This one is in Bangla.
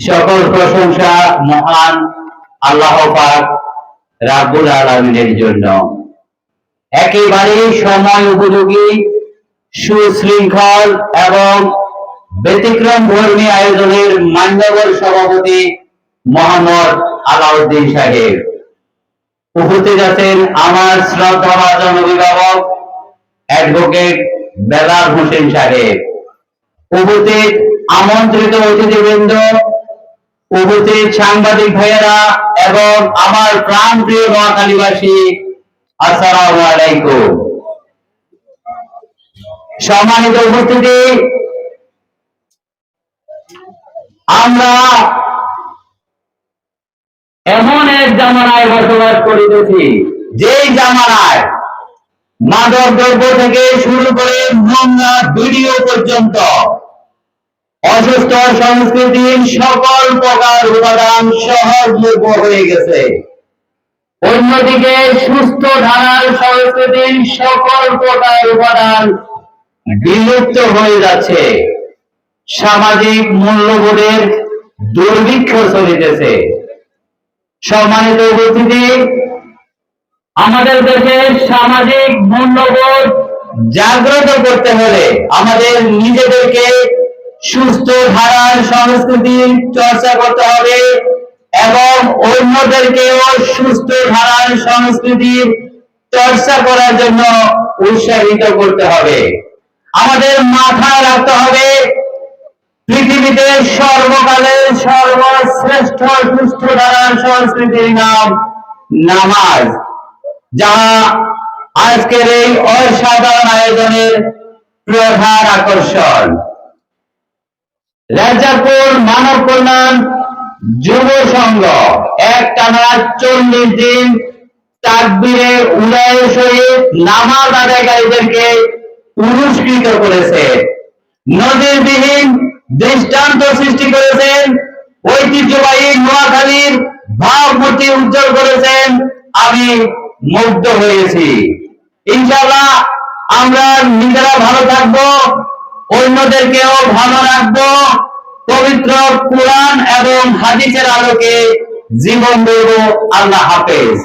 সকল প্রশংসা মহান আল্লাহ পাক রাব্বুল আলামিনের জন্য। একেবারে সময় উপযোগী, সুশৃঙ্খল এবং ব্যতিক্রম ধর্মী আয়োজনের মান্যবর সভাপতি মোহাম্মদ আলাউদ্দিন সাহেব। উপস্থিত আছেন আমার শ্রদ্ধাভাজন অভিভাবক অ্যাডভোকেট বেলাল হোসেন সাহেব। উপস্থিত আমন্ত্রিত অতিথিবৃন্দ উপস্থিত সাংবাদিক ভাইয়েরা এবং আমার প্রাণ প্রিয় নোয়াখালীবাসী আলাইকুম। সম্মানিত উপস্থিতি, আমরা এমন এক জামানায় বসবাস করিতেছি, যেই জামানায় মাদক দ্রব্য থেকে শুরু করে নোংরা ভিডিও পর্যন্ত অসুস্থ সংস্কৃতির সকল প্রকার উপাদান সহজলভ্য হয়ে গেছে। অন্যদিকে সুস্থ ধারার সংস্কৃতির সকল প্রকার উপাদান বিলুপ্ত হয়ে যাচ্ছে। সামাজিক মূল্যবোধের দুর্ভিক্ষ চলিতেছে সম্মানিত উপস্থিতি, আমাদের দেশের সামাজিক মূল্যবোধ জাগ্রত করতে হলে আমাদের নিজেদেরকে সুস্থ ধারার সংস্কৃতির চর্চা করতে হবে এবং অন্যদেরকেও সুস্থ ধারার সংস্কৃতির চর্চা করার জন্য উৎসাহিত করতে হবে। আমাদের মাথায় রাখতে হবে, পৃথিবীতে সর্বকালের সর্বশ্রেষ্ঠ সুস্থ ধারার সংস্কৃতির নাম নামাজ, যা আজকের এই অসাধারণ আয়োজনের প্রধান আকর্ষণ। রাজাপুর মানব কল্যাণ যুব সংঘ। এক টানা চল্লিশ দিন তাকবীরে উদয় সহিত নামাজ আদায়কারীদেরকে পুরস্কৃত করেছে। নজিরবিহীন দৃষ্টান্ত সৃষ্টি করেছেন, ঐতিহ্যবাহী নোয়াখালীর ভাবমূর্তি উজ্জ্বল করেছেন, আমি মুগ্ধ হয়েছি। ইনশাআল্লাহ আমরা নিজেরা ভালো থাকব। অন্যদেরকেও ভালো রাখব। পবিত্র কোরআন এবং হাদিসের আলোকে জীবন দেব আল্লাহ হাফেজ।